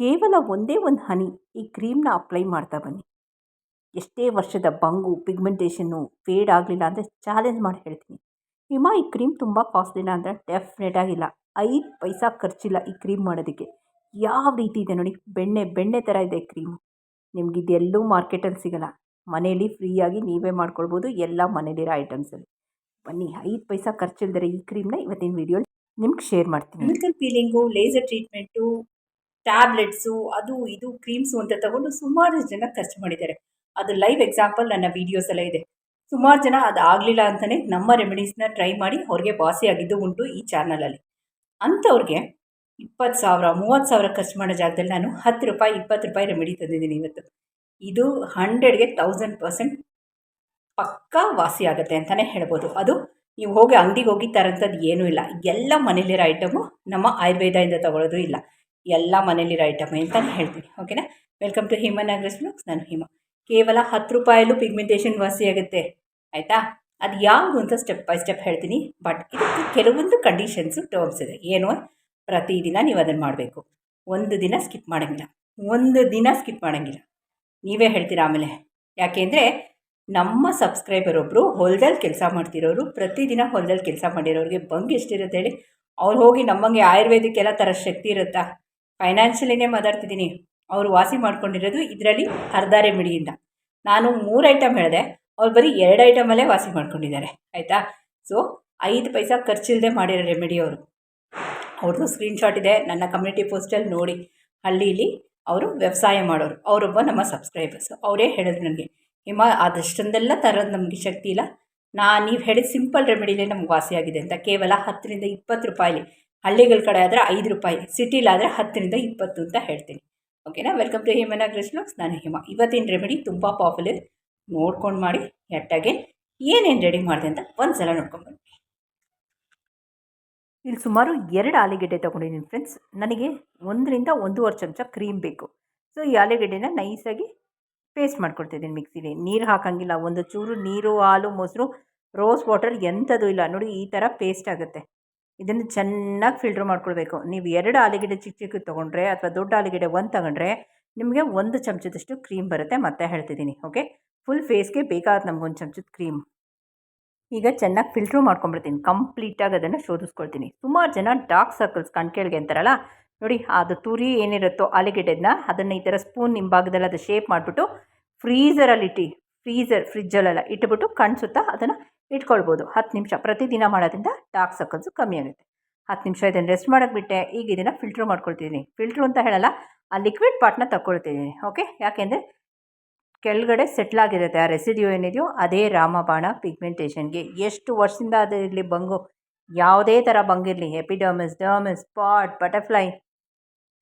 ಕೇವಲ ಒಂದೇ ಒಂದು ಹನಿ ಈ ಕ್ರೀಮ್ನ ಅಪ್ಲೈ ಮಾಡ್ತಾ ಬನ್ನಿ. ಎಷ್ಟೇ ವರ್ಷದ ಬಂಗು, ಪಿಗ್ಮೆಂಟೇಷನ್ನು ಫೇಡ್ ಆಗಲಿಲ್ಲ ಅಂದರೆ ಚಾಲೆಂಜ್ ಮಾಡಿ ಹೇಳ್ತೀನಿ. ನಿಮ್ಮ ಈ ಕ್ರೀಮ್ ತುಂಬ ಕಾಸ್ಟ್ಲಿನ ಅಂದರೆ ಡೆಫಿನೆಟ್ ಆಗಿಲ್ಲ. ಐದು ಪೈಸಾ ಖರ್ಚಿಲ್ಲ ಈ ಕ್ರೀಮ್ ಮಾಡೋದಕ್ಕೆ. ಯಾವ ರೀತಿ ಇದೆ ನೋಡಿ, ಬೆಣ್ಣೆ ಬೆಣ್ಣೆ ಥರ ಇದೆ ಕ್ರೀಮ್. ನಿಮ್ಗೆ ಇದೆಲ್ಲೂ ಮಾರ್ಕೆಟಲ್ಲಿ ಸಿಗಲ್ಲ. ಮನೇಲಿ ಫ್ರೀಯಾಗಿ ನೀವೇ ಮಾಡ್ಕೊಳ್ಬೋದು ಎಲ್ಲ ಮನೇಲಿರೋ ಐಟಮ್ಸಲ್ಲಿ ಬನ್ನಿ, ಐದು ಪೈಸಾ ಖರ್ಚಿಲ್ದರೆ ಈ ಕ್ರೀಮ್ನ ಇವತ್ತಿನ ವಿಡಿಯೋ ನಿಮ್ಗೆ ಶೇರ್ ಮಾಡ್ತೀನಿ. Chemical peeling laser treatment tablets ಅದು ಇದು ಕ್ರೀಮ್ಸು ಅಂತ ತಗೊಂಡು ಸುಮಾರು ಜನ ಖರ್ಚು ಮಾಡಿದ್ದಾರೆ. ಅದು ಲೈವ್ ಎಕ್ಸಾಂಪಲ್ ನನ್ನ ವೀಡಿಯೋಸ್ ಎಲ್ಲ ಇದೆ. ಸುಮಾರು ಜನ ಅದು ಆಗಲಿಲ್ಲ ಅಂತಲೇ ನಮ್ಮ ರೆಮಿಡೀಸ್ನ ಟ್ರೈ ಮಾಡಿ ಅವ್ರಿಗೆ ಆಗಿದ್ದು ಉಂಟು ಈ ಚಾನಲಲ್ಲಿ ಅಂಥವ್ರಿಗೆ ಇಪ್ಪತ್ತು ಸಾವಿರ, ಮೂವತ್ತು ಸಾವಿರ ಖರ್ಚು ಮಾಡೋ ಜಾಗದಲ್ಲಿ ನಾನು ಹತ್ತು ರೂಪಾಯಿ, ಇಪ್ಪತ್ತು ರೂಪಾಯಿ ರೆಮಿಡಿ ತಂದಿದ್ದೀನಿ ಇವತ್ತು. ಇದು ಹಂಡ್ರೆಡ್ಗೆ ತೌಸಂಡ್ ಪರ್ಸೆಂಟ್ ಪಕ್ಕಾ ವಾಸಿ ಆಗುತ್ತೆ ಅಂತಲೇ ಹೇಳ್ಬೋದು. ಅದು ನೀವು ಹೋಗಿ ಅಂಗಡಿಗೆ ಹೋಗಿ ತರೋಂಥದ್ದು ಏನೂ ಇಲ್ಲ. ಎಲ್ಲ ಮನೇಲಿರೋ ಐಟಮು ನಮ್ಮ ಆಯುರ್ವೇದದಿಂದ ತಗೊಳ್ಳೋದು ಇಲ್ಲ. ಎಲ್ಲ ಮನೇಲಿರೋ ಐಟಮ್ ಅಂತಲೇ ಹೇಳ್ತೀನಿ ಓಕೆನಾ ವೆಲ್ಕಮ್ ಟು ಹಿಮ ಅಗ್ರೆಸ್ ಬ್ಲಾಗ್ಸ್ ನಾನು ಹಿಮ ಕೇವಲ ಹತ್ತು ರೂಪಾಯಲ್ಲೂ ಪಿಗ್ಮೆಂಟೇಷನ್ ವಾಸಿಯಾಗುತ್ತೆ ಆಯಿತಾ? ಅದು ಯಾವುದು ಅಂತ ಸ್ಟೆಪ್ ಬೈ ಸ್ಟೆಪ್ ಹೇಳ್ತೀನಿ ಬಟ್ ಇದಕ್ಕೆ ಕೆಲವೊಂದು ಕಂಡೀಷನ್ಸು ಟರ್ಮ್ಸ್ ಇದೆ. ಏನು? ಪ್ರತಿದಿನ ನೀವು ಅದನ್ನು ಮಾಡಬೇಕು. ಒಂದು ದಿನ ಸ್ಕಿಪ್ ಮಾಡೋಂಗಿಲ್ಲ. ಒಂದು ದಿನ ಸ್ಕಿಪ್ ಮಾಡೋಂಗಿಲ್ಲ. ನೀವೇ ಹೇಳ್ತೀರಾ ಆಮೇಲೆ? ಯಾಕೆಂದರೆ ನಮ್ಮ ಸಬ್ಸ್ಕ್ರೈಬರ್ ಒಬ್ಬರು ಹೊಲದಲ್ಲಿ ಕೆಲಸ ಮಾಡ್ತಿರೋರು ಪ್ರತಿದಿನ ಹೊಲದಲ್ಲಿ ಕೆಲಸ ಮಾಡಿರೋರಿಗೆ ಬಂಗ್ ಎಷ್ಟಿರುತ್ತೆ ಹೇಳಿ? ಅವ್ರು ಹೋಗಿ ನಮ್ಮಂಗೆ ಆಯುರ್ವೇದಿಕ್ಕೆಲ್ಲ ಥರ ಶಕ್ತಿ ಇರುತ್ತಾ? ಫೈನಾನ್ಷಿಯಲಿನೇ ಮಾತಾಡ್ತಿದ್ದೀನಿ. ಅವರು ವಾಸಿ ಮಾಡ್ಕೊಂಡಿರೋದು ಇದರಲ್ಲಿ ಅರ್ಧ ರೆಮಿಡಿಯಿಂದ ನಾನು ಮೂರು ಐಟಮ್ ಹೇಳಿದೆ. ಅವ್ರು ಬರೀ ಎರಡು ಐಟಮಲ್ಲೇ ವಾಸಿ ಮಾಡ್ಕೊಂಡಿದ್ದಾರೆ. ಆಯಿತಾ? ಸೊ ಐದು ಪೈಸಾ ಖರ್ಚಿಲ್ಲದೆ ಮಾಡಿರೋ ರೆಮಿಡಿ ಅವರು. ಅವ್ರದ್ದು ಸ್ಕ್ರೀನ್ಶಾಟ್ ಇದೆ. ನನ್ನ ಕಮ್ಯುನಿಟಿ ಪೋಸ್ಟಲ್ಲಿ ನೋಡಿ. ಹಳ್ಳಿಲಿ ಅವರು ವ್ಯವಸಾಯ ಮಾಡೋರು. ಅವರೊಬ್ಬ ನಮ್ಮ ಸಬ್ಸ್ಕ್ರೈಬರ್ಸ್ ಅವರೇ ಹೇಳಿದ್ರು ನನಗೆ, ಹಿಮ, ಆದಷ್ಟೊಂದೆಲ್ಲ ತರೋದು ನಮಗೆ ಶಕ್ತಿ ಇಲ್ಲ. ನಾ, ನೀವು ಹೇಳಿದ ಸಿಂಪಲ್ ರೆಮಿಡಿಲೇ ನಮ್ಗೆ ವಾಸಿಯಾಗಿದೆ ಅಂತ. ಕೇವಲ ಹತ್ತರಿಂದ ಇಪ್ಪತ್ತು ರೂಪಾಯಿಲಿ ಹಳ್ಳಿಗಳ ಕಡೆ ಆದರೆ ಐದು ರೂಪಾಯಿ ಸಿಟಿಲಾದರೆ ಹತ್ತರಿಂದ ಇಪ್ಪತ್ತು ಅಂತ ಹೇಳ್ತೀನಿ. ಓಕೆನಾ ವೆಲ್ಕಮ್ ಟು ಹೇಮನ ಕ್ರಿಸ್ಲೋಕ್ಸ್ ನಾನು ಹಿಮ. ಇವತ್ತಿನ ರೆಮಿಡಿ ತುಂಬ ಪಾಪ್ಯುಲರ್ ನೋಡ್ಕೊಂಡು ಮಾಡಿ ಎಟ್ಟಾಗೆ ಏನೇನು ರೆಡಿ ಮಾಡಿದೆ ಅಂತ ಒಂದು ಸಲ ನೋಡ್ಕೊಂಡು ಇಲ್ಲಿ ಸುಮಾರು ಎರಡು ಆಲೂಗೆಡ್ಡೆ ತೊಗೊಂಡಿದ್ದೀನಿ ಫ್ರೆಂಡ್ಸ್ ನನಗೆ ಒಂದರಿಂದ ಒಂದೂವರೆ ಚಮಚ ಕ್ರೀಮ್ ಬೇಕು. ಸೊ ಈ ಆಲೂಗೆಡ್ಡೆನ ನೈಸಾಗಿ ಪೇಸ್ಟ್ ಮಾಡ್ಕೊಡ್ತಿದ್ದೀನಿ ಮಿಕ್ಸಿಲಿ ನೀರು ಹಾಕೋಂಗಿಲ್ಲ. ಒಂದು ಚೂರು ನೀರು, ಹಾಲು, ಮೊಸರು ರೋಸ್ ವಾಟರ್ ಎಂಥದ್ದು ಇಲ್ಲ. ನೋಡಿ, ಈ ಥರ ಪೇಸ್ಟ್ ಆಗುತ್ತೆ. ಇದನ್ನು ಚೆನ್ನಾಗಿ ಫಿಲ್ಟ್ರ್ ಮಾಡ್ಕೊಳ್ಬೇಕು. ನೀವು ಎರಡು ಆಲೂಗೆಡ್ಡೆ ಚಿಕ್ಕ ಚಿಕ್ಕ ತೊಗೊಂಡ್ರೆ ಅಥವಾ ದೊಡ್ಡ ಆಲೂಗೆಡ್ಡೆ ಒಂದು ತಗೊಂಡ್ರೆ ನಿಮಗೆ ಒಂದು ಚಮಚದಷ್ಟು ಕ್ರೀಮ್ ಬರುತ್ತೆ ಮತ್ತೆ ಹೇಳ್ತಿದ್ದೀನಿ ಓಕೆ ಫುಲ್ ಫೇಸ್ಗೆ ಬೇಕಾದ ನಮಗೊಂದು ಚಮಚದ ಕ್ರೀಮ್ ಈಗ ಚೆನ್ನಾಗಿ ಫಿಲ್ಟ್ರ್ ಮಾಡ್ಕೊಂಬಿಡ್ತೀನಿ ಕಂಪ್ಲೀಟಾಗಿ ಅದನ್ನು ಶೋಧಿಸ್ಕೊಳ್ತೀನಿ. ಸುಮಾರು ಜನ ಡಾರ್ಕ್ ಸರ್ಕಲ್ಸ್ ಕಣ್ಕೇಳಿಗೆ ಅಂತಾರಲ್ಲ? ನೋಡಿ, ಅದು ತುರಿ ಏನಿರುತ್ತೋ ಆಲೂಗೆಡ್ಡೆನ ಅದನ್ನು ಈ ಥರ ಸ್ಪೂನ್ ಭಾಗದಲ್ಲಿ ಅದು ಶೇಪ್ ಮಾಡಿಬಿಟ್ಟು ಫ್ರೀಝರಲ್ಲಿ ಇಟ್ಟು ಫ್ರೀಝರ್ ಫ್ರಿಜ್ಜಲ್ಲೆಲ್ಲ ಇಟ್ಬಿಟ್ಟು ಕಣ್ಸುತ್ತಾ ಅದನ್ನು ಇಟ್ಕೊಳ್ಬೋದು. ಹತ್ತು ನಿಮಿಷ ಪ್ರತಿದಿನ ಮಾಡೋದ್ರಿಂದ ಡಾರ್ಕ್ ಸಕ್ಕನ್ಸು ಕಮ್ಮಿ ಆಗುತ್ತೆ. ಹತ್ತು ನಿಮಿಷ ಇದನ್ನು ರೆಸ್ಟ್ ಮಾಡೋಕ್ಕೆ ಬಿಟ್ಟೆ, ಈಗ ಇದನ್ನು ಫಿಲ್ಟ್ರ್ ಮಾಡ್ಕೊಳ್ತಿದ್ದೀನಿ ಫಿಲ್ಟ್ರ್ ಅಂತ ಹೇಳಲ್ಲ, ಆ ಲಿಕ್ವಿಡ್ ಪಾರ್ಟ್ನ ತಗೊಳ್ತಿದ್ದೀನಿ ಓಕೆ ಯಾಕೆಂದರೆ ಕೆಳಗಡೆ ಸೆಟ್ಲಾಗಿರುತ್ತೆ ಆ ರೆಸಿಡ್ಯೂ ಏನಿದೆಯೋ ಅದೇ ರಾಮಬಾಣ ಪಿಗ್ಮೆಂಟೇಷನ್ಗೆ ಎಷ್ಟು ವರ್ಷದಿಂದ ಅದರಲ್ಲಿ ಬಂಗು? ಯಾವುದೇ ಥರ ಬಂಗಿರಲಿ ಎಪಿಡರ್ಮಿಸ್ ಡರ್ಮಿಸ್ ಸ್ಪಾಟ್ ಬಟರ್ಫ್ಲೈ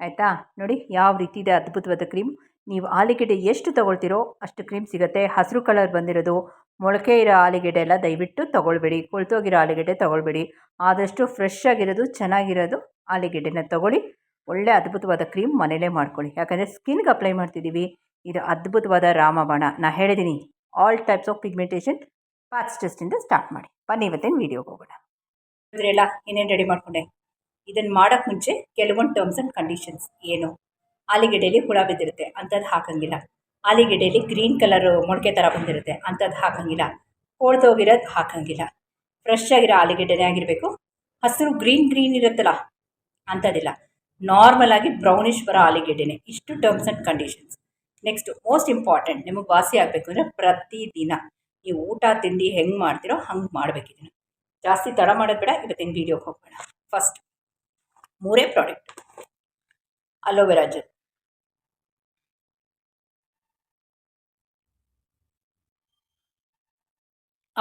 ಆಯಿತಾ? ನೋಡಿ, ಯಾವ ರೀತಿ ಇದೆ ಅದ್ಭುತವಾದ ಕ್ರೀಮ್ ನೀವು ಆಲಿಗೆಡ್ಡೆ ಎಷ್ಟು ತೊಗೊಳ್ತೀರೋ ಅಷ್ಟು ಕ್ರೀಮ್ ಸಿಗುತ್ತೆ. ಹಸಿರು ಕಲರ್ ಬಂದಿರೋದು ಮೊಳಕೆ ಇರೋ ಆಲೂಗೆಡ್ಡೆ ಎಲ್ಲ ದಯವಿಟ್ಟು ತೊಗೊಳ್ಬೇಡಿ. ಕೊಳ್ತೋಗಿರೋ ಆಲೂಗೆಡ್ಡೆ ತೊಗೊಳ್ಬೇಡಿ. ಆದಷ್ಟು ಫ್ರೆಶ್ ಆಗಿರೋದು, ಚೆನ್ನಾಗಿರೋದು ಆಲೂಗೆಡ್ಡೆನ ತೊಗೊಳ್ಳಿ. ಒಳ್ಳೆ ಅದ್ಭುತವಾದ ಕ್ರೀಮ್ ಮನೇಲೇ ಮಾಡ್ಕೊಳ್ಳಿ. ಯಾಕಂದರೆ ಸ್ಕಿನ್ಗೆ ಅಪ್ಲೈ ಮಾಡ್ತಿದ್ದೀವಿ ಇದು ಅದ್ಭುತವಾದ ರಾಮಬಾಣ. ನಾ ಹೇಳಿದ್ದೀನಿ all types of pigmentation patch ಟೆಸ್ಟಿಂದ start ಮಾಡಿ. ಬನ್ನಿ ಇವತ್ತೇನು ವೀಡಿಯೋಗೆ ಹೋಗೋಣ. ಎಲ್ಲ ಇನ್ನೇನು ರೆಡಿ ಮಾಡಿಕೊಂಡೆ? ಇದನ್ನು ಮಾಡೋಕ್ಕೆ ಮುಂಚೆ ಕೆಲವೊಂದು ಟರ್ಮ್ಸ್ ಆ್ಯಂಡ್ ಕಂಡೀಷನ್ಸ್ ಏನು? ಆಲೂಗೆಡ್ಡೆಯಲ್ಲಿ ಹುಳ ಬಿದ್ದಿರುತ್ತೆ ಅಂಥದ್ದು ಹಾಕೋಂಗಿಲ್ಲ. ಆಲೂಗೆಡ್ಡೆಯಲ್ಲಿ ಗ್ರೀನ್ ಕಲರು ಮೊಳಕೆ ಥರ ಬಂದಿರುತ್ತೆ. ಅಂಥದ್ದು ಹಾಕೋಂಗಿಲ್ಲ. ಹೋಗಿರೋದು ಹಾಕೋಂಗಿಲ್ಲ. ಫ್ರೆಶ್ ಆಗಿರೋ ಆಲೂಗೆಡ್ಡೆನೇ ಆಗಿರಬೇಕು. ಹಸಿರು ಗ್ರೀನ್ ಗ್ರೀನ್ ಇರುತ್ತಲ್ಲ ಅಂಥದ್ದಿಲ್ಲ ನಾರ್ಮಲ್ ಆಗಿ ಬ್ರೌನಿಷ್ ಬರೋ ಆಲೂಗೆಡ್ಡೆನೆ. ಇಷ್ಟು terms and conditions next most important ನಿಮಗೆ ವಾಸಿ ಆಗಬೇಕು ಅಂದರೆ ಪ್ರತಿದಿನ ನೀವು ಊಟ, ತಿಂಡಿ ಹೆಂಗೆ ಮಾಡ್ತೀರೋ ಹಂಗೆ ಮಾಡಬೇಕಿದ್ದೀನಿ ಜಾಸ್ತಿ ತಡ ಮಾಡೋದು ಬೇಡ, ಇವತ್ತಿನ ವೀಡಿಯೋಗೆ ಹೋಗೋಣ ಫಸ್ಟ್ ಮೂರೇ ಪ್ರಾಡಕ್ಟ್ ಅಲೋವೆರಾ ಜೆಲ್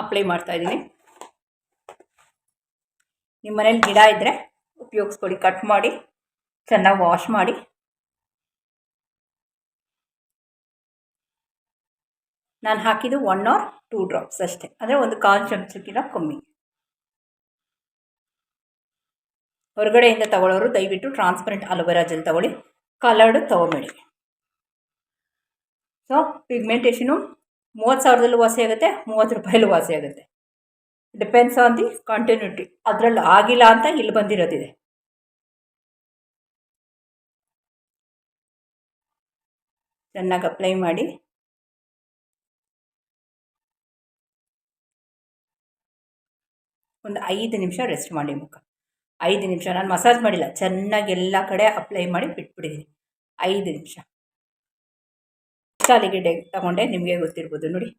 ಅಪ್ಲೈ ಮಾಡ್ತಾಯಿದ್ದೀನಿ ನಿಮ್ಮ ಮನೇಲಿ ಗಿಡ ಇದ್ದರೆ ಉಪಯೋಗಿಸ್ಕೊಳ್ಳಿ ಕಟ್ ಮಾಡಿ, ಚೆನ್ನಾಗಿ ವಾಶ್ ಮಾಡಿ. ನಾನು ಹಾಕಿದ್ದು ಒನ್ ಆರ್ ಟೂ ಡ್ರಾಪ್ಸ್ ಅಷ್ಟೇ. ಅಂದರೆ ಒಂದು ಕಾಲು ಚಮಚಕ್ಕಿಂತ ಕಮ್ಮಿ. ಹೊರಗಡೆಯಿಂದ ತಗೊಳ್ಳೋರು ದಯವಿಟ್ಟು ಟ್ರಾನ್ಸ್ಪರೆಂಟ್ ಅಲೋವೆರಾ ಜೆಲ್ ತಗೊಳ್ಳಿ. ಕಲರ್ಡು ತೊಗೊಬೇಡಿ ಸೊ ಪಿಗ್ಮೆಂಟೇಷನು ಮೂವತ್ತು ಸಾವಿರದಲ್ಲೂ ವಾಸಿ ಆಗುತ್ತೆ, ಮೂವತ್ತು ರೂಪಾಯಲ್ಲೂ ವಾಸಿ ಆಗುತ್ತೆ. ಡಿಪೆಂಡ್ಸ್ ಆನ್ ದಿ ಕಂಟಿನ್ಯೂಟಿ ಅದರಲ್ಲಿ ಆಗಿಲ್ಲ ಅಂತ ಇಲ್ಲಿ ಬಂದಿರೋದಿದೆ. ಚೆನ್ನಾಗಿ ಅಪ್ಲೈ ಮಾಡಿ. ಒಂದು ಐದು ನಿಮಿಷ ರೆಸ್ಟ್ ಮಾಡಿ ಮುಖ. ಐದು ನಿಮಿಷ. ನಾನು ಮಸಾಜ್ ಮಾಡಿಲ್ಲ. ಚೆನ್ನಾಗಿ ಎಲ್ಲ ಕಡೆ ಅಪ್ಲೈ ಮಾಡಿ ಬಿಟ್ಬಿಟ್ಟಿದ್ದೀನಿ ಐದು ನಿಮಿಷ. ಸಾಲಿಗೆಡ್ಡೆ ತಗೊಂಡೆ, ನಿಮಗೆ ಗೊತ್ತಿರ್ಬೋದು ನೋಡಿ.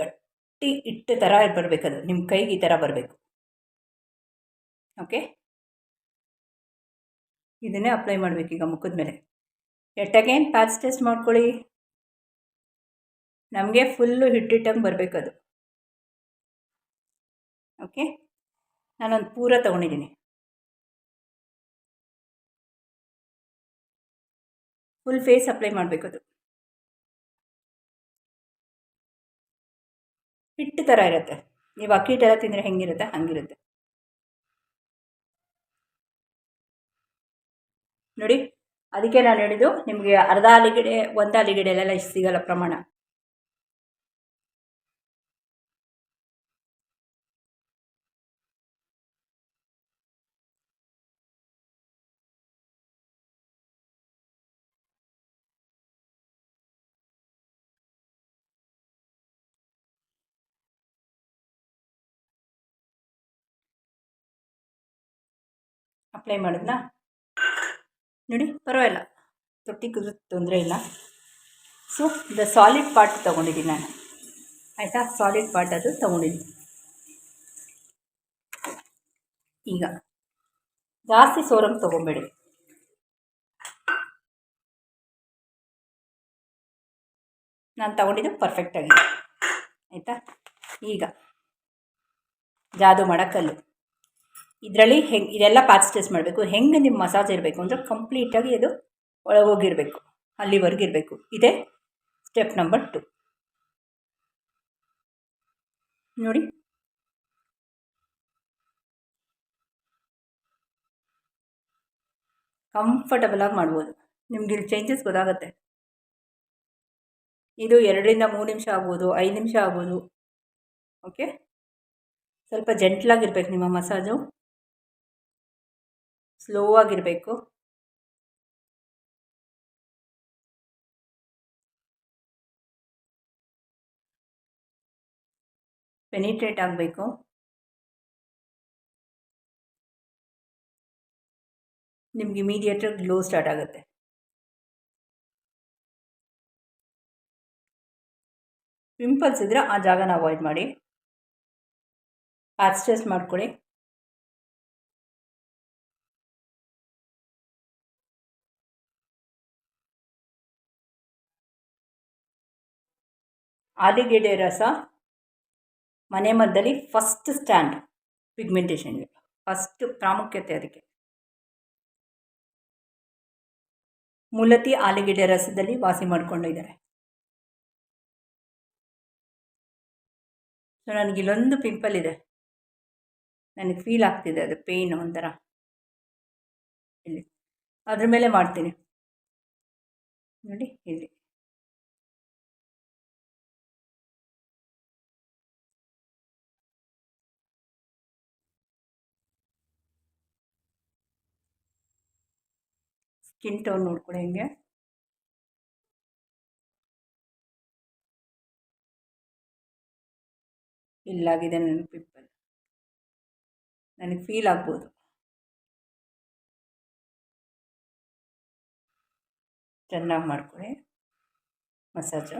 ಗಟ್ಟಿ ಹಿಟ್ಟು ಥರ ಬರಬೇಕದು ನಿಮ್ಮ ಕೈಗೆ ಈ ಥರ ಬರಬೇಕು. ಓಕೆ ಇದನ್ನೇ ಅಪ್ಲೈ ಮಾಡಬೇಕು ಈಗ ಮುಖದ ಮೇಲೆ. ಎಟ್ಟಗೇನು ಪ್ಯಾಚ್ ಟೆಸ್ಟ್ ಮಾಡ್ಕೊಳ್ಳಿ. ನಮಗೆ ಫುಲ್ಲು ಹಿಟ್ಟಿಟ್ಟಂಗೆ ಬರಬೇಕದು ಓಕೆ ನಾನೊಂದು ಪೂರ ತೊಗೊಂಡಿದ್ದೀನಿ. ಫುಲ್ ಫೇಸ್ ಅಪ್ಲೈ ಮಾಡಬೇಕು ಅದು ಹಿಟ್ಟು ಥರ ಇರುತ್ತೆ. ನೀವು ಅಕ್ಕಿ ಹಿಟ್ಟೆಲ್ಲ ತಿಂದರೆ ಹೆಂಗಿರುತ್ತೆ? ಹಂಗಿರುತ್ತೆ. ನೋಡಿ, ಅದಕ್ಕೆ ನಾನು ಹೇಳಿದ್ದು ನಿಮಗೆ ಅರ್ಧ ಆಲಿಗಡೆ ಒಂದು ಆಲಿಗಡೆಲೆಲ್ಲ ಇಷ್ಟು ಸಿಗಲ್ಲ ಪ್ರಮಾಣ. ಅಪ್ಲೈ ಮಾಡಿದ್ನಾ? ನೋಡಿ, ಪರವಾಗಿಲ್ಲ. ತೊಟ್ಟಿ ತೊಂದರೆ ಇಲ್ಲ. ಸೊ ದ ಸಾಲಿಡ್ ಪಾರ್ಟ್ ತೊಗೊಂಡಿದ್ದೀನಿ ನಾನು. ಆಯಿತಾ? ಸಾಲಿಡ್ ಪಾರ್ಟ್ ಅದು ತೊಗೊಂಡಿದ್ದೀನಿ. ಈಗ, ಜಾಸ್ತಿ ಸೋರಂಗೆ ತೊಗೊಬೇಡಿ. ನಾನು ತಗೊಂಡಿದ್ದು ಪರ್ಫೆಕ್ಟಾಗಿದೆ ಆಯಿತಾ? ಈಗ, ಜಾದು ಮಾಡೋಕ್ಕಲ್ಲು ಇದರಲ್ಲಿ ಹೆಂಗೆ, ಇದೆಲ್ಲ ಪಾರ್ಟ್ಸ್ ಟೆಸ್ಟ್ ಮಾಡಬೇಕು. ಹೆಂಗೆ ನಿಮ್ಮ ಮಸಾಜ್ ಇರಬೇಕು ಅಂದರೆ ಕಂಪ್ಲೀಟಾಗಿ ಅದು ಒಳಗೋಗಿರಬೇಕು, ಅಲ್ಲಿವರೆಗೂ ಇರಬೇಕು. ಇದೇ ಸ್ಟೆಪ್ ನಂಬರ್ ಟು ನೋಡಿ. ಕಂಫರ್ಟಬಲಾಗಿ ಮಾಡ್ಬೋದು. ನಿಮ್ಗೆ ಇಲ್ಲಿ ಚೇಂಜಸ್ ಗೊತ್ತಾಗುತ್ತೆ. ಇದು ಎರಡರಿಂದ ಮೂರು ನಿಮಿಷ ಆಗ್ಬೋದು, ಐದು ನಿಮಿಷ ಆಗ್ಬೋದು. ಓಕೆ ಸ್ವಲ್ಪ ಜೆಂಟ್ಲಾಗಿರ್ಬೇಕು ನಿಮ್ಮ ಮಸಾಜು ಸ್ಲೋ ಆಗಿರಬೇಕು. ಪೆನಿಟ್ರೇಟ್ ಆಗಬೇಕು. ನಿಮ್ಗೆ ಇಮಿಡಿಯೇಟಾಗಿ ಗ್ಲೋ ಸ್ಟಾರ್ಟ್ ಆಗುತ್ತೆ. ಪಿಂಪಲ್ಸ್ ಇದ್ದರೆ ಆ ಜಾಗನ ಅವಾಯ್ಡ್ ಮಾಡಿ. ಪ್ಯಾಚ್ ಮಾಡ್ಕೊಳ್ಳಿ. ಆಲಿಗೆಡೆ ರಸ, ಮನೆ ಮದ್ದಲ್ಲಿ ಫಸ್ಟ್ ಸ್ಟ್ಯಾಂಡ್ ಪಿಗ್ಮೆಂಟೇಷನ್ಗೆ ಫಸ್ಟ್ ಪ್ರಾಮುಖ್ಯತೆ ಅದಕ್ಕೆ. ಮೂಲತಿ ಆಲಿಗೆಡೆ ರಸದಲ್ಲಿ ವಾಸಿ ಮಾಡಿಕೊಂಡಿದ್ದಾರೆ ಸೊ ನನಗೆ ಇಲ್ಲೊಂದು ಪಿಂಪಲ್ ಇದೆ. ನನಗೆ ಫೀಲ್ ಆಗ್ತಿದೆ ಅದು ಪೇಯ್ನ್ ಒಂಥರ. ಇಲ್ಲಿ. ಅದ್ರ ಮೇಲೆ ಮಾಡ್ತೀನಿ. ನೋಡಿ, ಇಲ್ಲಿ. ಸ್ಕಿನ್ ಟೋನ್ ನೋಡ್ಕೊಳ್ಳಿ ಹಿಂಗೆ. ಇಲ್ಲಾಗಿದೆ ನನ್ನ ಪಿಂಪಲ್ ನನಗೆ ಫೀಲ್ ಆಗ್ಬೋದು. ಚೆನ್ನಾಗಿ ಮಾಡ್ಕೊಳ್ಳಿ ಮಸಾಜು.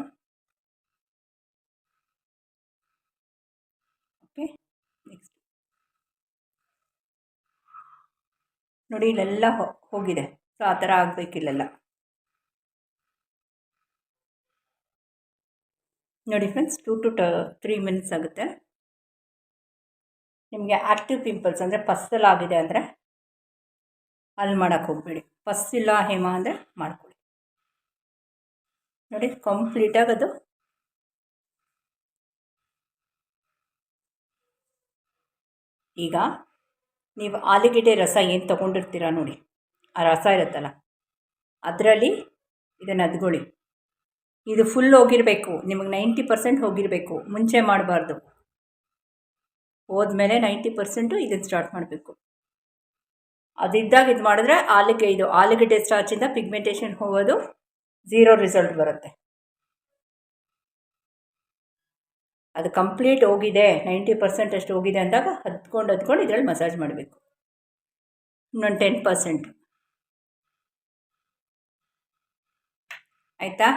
Okay, next. ನೋಡಿ, ಇಲ್ಲೆಲ್ಲ ಹೋಗಿದೆ. ಸೊ ಆ ಥರ ಆಗಬೇಕಿಲ್ಲೆಲ್ಲ ನೋಡಿ ಫ್ರೆಂಡ್ಸ್ ಟೂ ಟು ಟ ತ್ರೀ ಮಿನಿಟ್ಸ್ ಆಗುತ್ತೆ. ನಿಮಗೆ ಆ್ಯಕ್ಟಿವ್ ಪಿಂಪಲ್ಸ್ ಅಂದರೆ ಪಸ್ಸಲ್ಲಿ ಆಗಿದೆ ಅಂದರೆ ಅಲ್ಲಿ ಮಾಡೋಕ್ಕೆ ಹೋಗಬೇಡಿ. ಇಲ್ಲ ಹೇಮ ಅಂದರೆ ಮಾಡ್ಕೊಳ್ಳಿ. ನೋಡಿ ಕಂಪ್ಲೀಟಾಗಿ ಅದು. ಈಗ, ನೀವು ಆಲೂಗೆಡ್ಡೆ ರಸ ಏನು ತೊಗೊಂಡಿರ್ತೀರ ನೋಡಿ. ಆ ರಸ ಇರುತ್ತಲ್ಲ, ಅದರಲ್ಲಿ ಇದನ್ನು ಅದ್ಗೊಳ್ಳಿ. ಇದು ಫುಲ್ ಹೋಗಿರಬೇಕು, ನಿಮಗೆ ನೈಂಟಿ ಪರ್ಸೆಂಟ್ ಹೋಗಿರಬೇಕು, ಮುಂಚೆ ಮಾಡಬಾರ್ದು. ಹೋದ್ಮೇಲೆ ನೈಂಟಿ ಪರ್ಸೆಂಟು ಇದನ್ನು ಸ್ಟಾರ್ಟ್ ಮಾಡಬೇಕು. ಅದಿದ್ದಾಗ ಇದು ಮಾಡಿದ್ರೆ ಆಲಿಗೆ, ಇದು ಆಲೂಗೆಡ್ಡೆ ಸ್ಟಾರ್ಚಿಂದ ಪಿಗ್ಮೆಂಟೇಷನ್ ಹೋಗೋದು ಝೀರೋ ರಿಸಲ್ಟ್ ಬರುತ್ತೆ. ಅದು ಕಂಪ್ಲೀಟ್ ಹೋಗಿದೆ ನೈಂಟಿ ಪರ್ಸೆಂಟ್ ಅಷ್ಟು ಹೋಗಿದೆ ಅಂದಾಗ ಹತ್ಕೊಂಡು ಹತ್ಕೊಂಡು ಇದರಲ್ಲಿ ಮಸಾಜ್ ಮಾಡಬೇಕು. ಇನ್ನೊಂದು ಟೆನ್ ಪರ್ಸೆಂಟ್ ಆಯಿತಾ?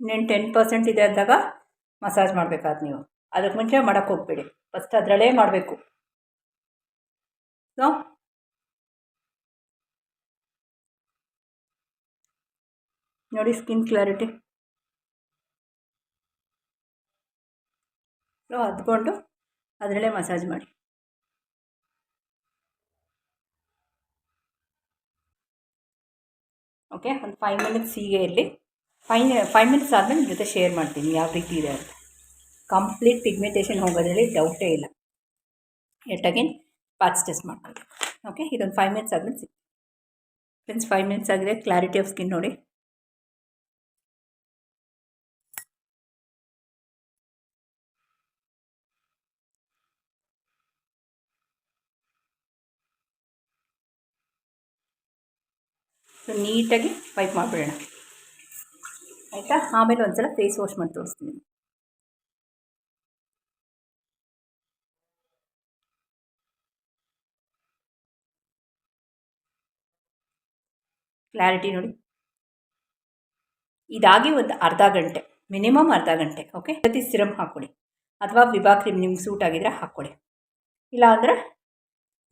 ಇನ್ನೇನು ಟೆನ್ ಪರ್ಸೆಂಟ್ ಇದೆ ಅಂದಾಗ ಮಸಾಜ್ ಮಾಡಬೇಕಾದ್ ನೀವು. ಅದಕ್ಕೆ ಮುಂಚೆ ಮಾಡೋಕ್ಕೆ ಹೋಗ್ಬೇಡಿ. ಫಸ್ಟ್ ಅದರಲ್ಲೇ ಮಾಡಬೇಕು. ಸೊ ನೋಡಿ ಸ್ಕಿನ್ ಕ್ಲಾರಿಟಿ ಅದ್ಕೊಂಡು ಅದರಲ್ಲೇ ಮಸಾಜ್ ಮಾಡಿ. ಓಕೆ ಒಂದು ಫೈವ್ ಮಿನಿಟ್ಸ್ ಹೀಗೆ ಇರಲಿ. ಫೈವ್ ಫೈವ್ ಮಿನಿಟ್ಸ್ ಆದಮೇಲೆ ನಿಮ್ಮ ಜೊತೆ ಶೇರ್ ಮಾಡ್ತೀನಿ ಯಾವ ರೀತಿ ಇದೆ ಅಂತ. ಕಂಪ್ಲೀಟ್ ಪಿಗ್ಮೆಂಟೇಷನ್ ಹೋಗೋದ್ರಲ್ಲಿ ಡೌಟೇ ಇಲ್ಲ. ಎಟ್ ಅಗೇನ್ ಪಾಚ್ ಟೆಸ್ಟ್ ಮಾಡ್ಕೊಳ್ಳಿ. ಓಕೆ ಇದೊಂದು ಫೈವ್ ಮಿನಿಟ್ಸ್ ಆದಮೇಲೆ ಸಿಗ್ತೀನಿ ಫ್ರೆಂಡ್ಸ್ ಫೈವ್ ಮಿನಿಟ್ಸ್ ಆಗಿದೆ. ಕ್ಲಾರಿಟಿ ಆಫ್ ಸ್ಕಿನ್ ನೋಡಿ. ಸೊ ನೀಟಾಗಿ ವೈಪ್ ಮಾಡಿಬಿಡೋಣ. ಆಯಿತಾ? ಆಮೇಲೆ ಒಂದು ಸಲ ಫೇಸ್ ವಾಶ್ ಮಾಡಿ ತೋರಿಸ್ತೀನಿ. ಕ್ಲಾರಿಟಿ ನೋಡಿ. ಇದಾಗಿ ಒಂದು ಅರ್ಧ ಗಂಟೆ ಮಿನಿಮಮ್ ಅರ್ಧ ಗಂಟೆ ಓಕೆ ಪ್ರತಿ ಸಿರಮ್ ಹಾಕ್ಕೊಳ್ಳಿ ಅಥವಾ ವಿಭಾ ಕ್ರೀಮ್ ನಿಮ್ಗೆ ಸೂಟ್ ಆಗಿದ್ರೆ ಹಾಕ್ಕೊಳ್ಳಿ ಇಲ್ಲ ಅಂದರೆ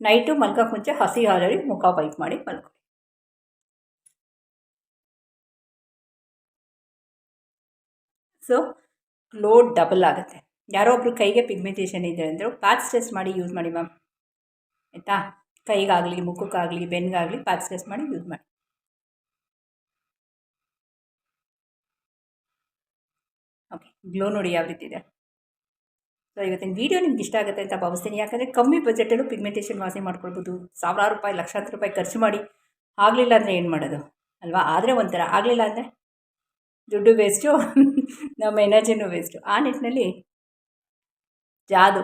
ನೈಟು ಮಲ್ಕೋಕ್ಕೆ ಮುಂಚೆ ಹಸಿ ಹಾಲಲ್ಲಿ ಮುಖ ವೈಪ್ ಮಾಡಿ ಮಲ್ಕೊಳ್ಳಿ ಸೊ ಲೋಡ್ ಡಬಲ್ ಆಗುತ್ತೆ. ಯಾರೋ ಒಬ್ರು ಕೈಗೆ ಪಿಗ್ಮೆಂಟೇಷನ್ ಇದೆ ಅಂದರು ಪ್ಯಾಚ್ ಟೆಸ್ಟ್ ಮಾಡಿ ಯೂಸ್ ಮಾಡಿ ಮ್ಯಾಮ್. ಆಯಿತಾ? ಕೈಗಾಗಲಿ, ಮುಖಕ್ಕಾಗಲಿ, ಬೆನ್ಗಾಗಲಿ ಪ್ಯಾಚ್ ಟೆಸ್ಟ್ ಮಾಡಿ ಯೂಸ್ ಮಾಡಿ. ಓಕೆ, ಗ್ಲೋ ನೋಡಿ ಯಾವ ರೀತಿ ಇದೆ. ಸೊ ಇವತ್ತಿನ ವೀಡಿಯೋ ನಿಮ್ಗೆ ಇಷ್ಟ ಆಗುತ್ತೆ ಅಂತ ಭಾವಿಸ್ತೀನಿ. ಯಾಕಂದರೆ ಕಮ್ಮಿ ಬಜೆಟಲ್ಲೂ ಪಿಗ್ಮೆಂಟೇಷನ್ ವಾಸಿ ಮಾಡ್ಕೊಳ್ಬೋದು. ಸಾವಿರಾರು ರೂಪಾಯಿ, ಲಕ್ಷಾಂತರ ರೂಪಾಯಿ ಖರ್ಚು ಮಾಡಿ ಆಗಲಿಲ್ಲ ಅಂದರೆ ಏನು ಮಾಡೋದು? ಅಲ್ವಾ? ಆದರೆ ಒಂಥರ ಆಗಲಿಲ್ಲ ಅಂದರೆ ದುಡ್ಡು ವೇಸ್ಟು ನಮ್ಮ ಎನರ್ಜಿನೂ ವೇಸ್ಟು ಆ ನಿಟ್ಟಿನಲ್ಲಿ ಜಾದು.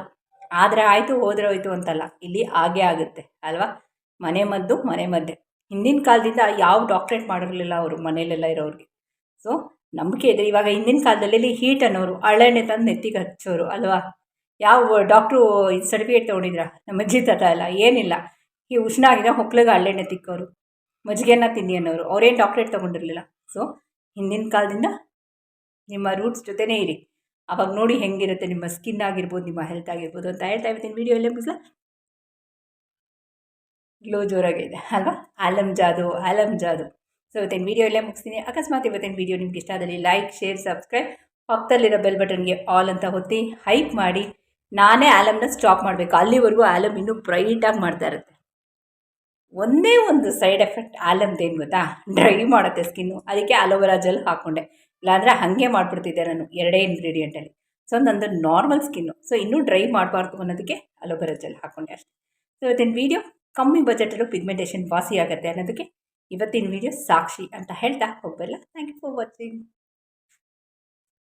ಆದರೆ ಆಯಿತು, ಹೋದರೆ ಹೋಯ್ತು ಅಂತಲ್ಲ. ಇಲ್ಲಿ ಆಗೇ ಆಗುತ್ತೆ, ಅಲ್ವಾ? ಮನೆ ಮದ್ದು, ಮನೆ ಮದ್ದೆ. ಹಿಂದಿನ ಕಾಲದಿಂದ ಯಾವ ಡಾಕ್ಟ್ರೇಟ್ ಮಾಡಿರಲಿಲ್ಲ ಅವರು, ಮನೆಯಲ್ಲೆಲ್ಲ ಇರೋರಿಗೆ. ಸೊ ನಂಬಿಕೆ ಇದೆ ಇವಾಗ ಹಿಂದಿನ ಕಾಲದಲ್ಲಿ ಹೀಟ್ ಅನ್ನೋರು ಹಳೆಣ್ಣೆ ತಂದು ನೆತ್ತಿಗೆ ಹಚ್ಚೋರು, ಅಲ್ವಾ? ಯಾವ ಡಾಕ್ಟ್ರು ಸರ್ಟಿಫಿಕೇಟ್ ತೊಗೊಂಡಿದ್ರ? ನಮ್ಮ ಅಜ್ಜಿ ತಾತ ಎಲ್ಲ ಏನಿಲ್ಲ. ಈ ಉಷ್ಣ ಆಗಿದೆ ಹೊಕ್ಳಿಗೆ ಹಳ್ಳೆಣ್ಣೆ ತಿಕ್ಕೋರು. ಮಜ್ಜಿಗೆನ ತಿನ್ನಿ ಅನ್ನೋರು. ಅವ್ರೇನು ಡಾಕ್ಟ್ರೇಟ್ ತೊಗೊಂಡಿರಲಿಲ್ಲ. ಸೊ ಹಿಂದಿನ ಕಾಲದಿಂದ ನಿಮ್ಮ ರೂಟ್ಸ್ ಜೊತೆನೇ ಇರಿ. ಅವಾಗ ನೋಡಿ ಹೆಂಗಿರುತ್ತೆ ನಿಮ್ಮ ಸ್ಕಿನ್ ಆಗಿರ್ಬೋದು, ನಿಮ್ಮ ಹೆಲ್ತ್ ಆಗಿರ್ಬೋದು ಅಂತ ಹೇಳ್ತಾ ಇರ್ತೀನಿ. ವೀಡಿಯೋ ಎಲ್ಲ ಮುಗಿಸ್ಲಾ? ಗ್ಲೋ ಜೋರಾಗಿದೆ ಅಲ್ವಾ? ಆಲಮ್ ಜಾದು ಆಲಮ್ ಜಾದು ಸೊ ಇವತ್ತಿನ ವೀಡಿಯೋ ಎಲ್ಲೇ ಮುಗಿಸ್ತೀನಿ. ಅಕಸ್ಮಾತ್ ಇವತ್ತಿನ ವೀಡಿಯೋ ನಿಮ್ಗೆ ಇಷ್ಟ ಆದಲ್ಲಿ ಲೈಕ್ ಶೇರ್ ಸಬ್ಸ್ಕ್ರೈಬ್ ಪಕ್ಕದಲ್ಲಿರೋ ಬೆಲ್ ಬಟನ್ಗೆ ಆಲ್ ಅಂತ ಹೊತ್ತಿ ಹೈಪ್ ಮಾಡಿ, ನಾನೇ ಆಲಮ್ನ ಸ್ಟಾಪ್ ಮಾಡಬೇಕು. ಅಲ್ಲಿವರೆಗೂ ಆಲಮ್ ಇನ್ನೂ ಬ್ರೈಟಾಗಿ ಮಾಡ್ತಾ ಇರುತ್ತೆ. ಒಂದೇ ಒಂದು ಸೈಡ್ ಎಫೆಕ್ಟ್ ಆಲಮ್ದೇನು ಗೊತ್ತಾ? ಡ್ರೈ ಮಾಡುತ್ತೆ ಸ್ಕಿನ್ನು ಅದಕ್ಕೆ ಅಲೋವೆರಾ ಜೆಲ್ ಹಾಕ್ಕೊಂಡೆ ಇಲ್ಲಾಂದರೆ ಹಾಗೆ ಮಾಡಿಬಿಡ್ತಿದ್ದೆ ನಾನು ಎರಡೇ ಇಂಗ್ರೀಡಿಯೆಂಟಲ್ಲಿ ಸೊ ನಂದು ನಾರ್ಮಲ್ ಸ್ಕಿನ್ನು ಸೊ ಇನ್ನೂ ಡ್ರೈ ಮಾಡಬಾರ್ದು ಅನ್ನೋದಕ್ಕೆ ಅಲೋವೆರಾ ಜೆಲ್ ಹಾಕ್ಕೊಂಡೆ ಅಷ್ಟೇ. ಸೊ ಇವತ್ತಿನ ವೀಡಿಯೋ ಕಮ್ಮಿ ಬಜೆಟಲ್ಲೂ ಪಿಗ್ಮೆಂಟೇಷನ್ ವಾಸಿ ಆಗುತ್ತೆ ಅನ್ನೋದಕ್ಕೆ ಇವತ್ತಿನ ವೀಡಿಯೋ ಸಾಕ್ಷಿ ಅಂತ ಹೇಳ್ತಾ ಹೋಗಬಲ್ಲ. Thank you for watching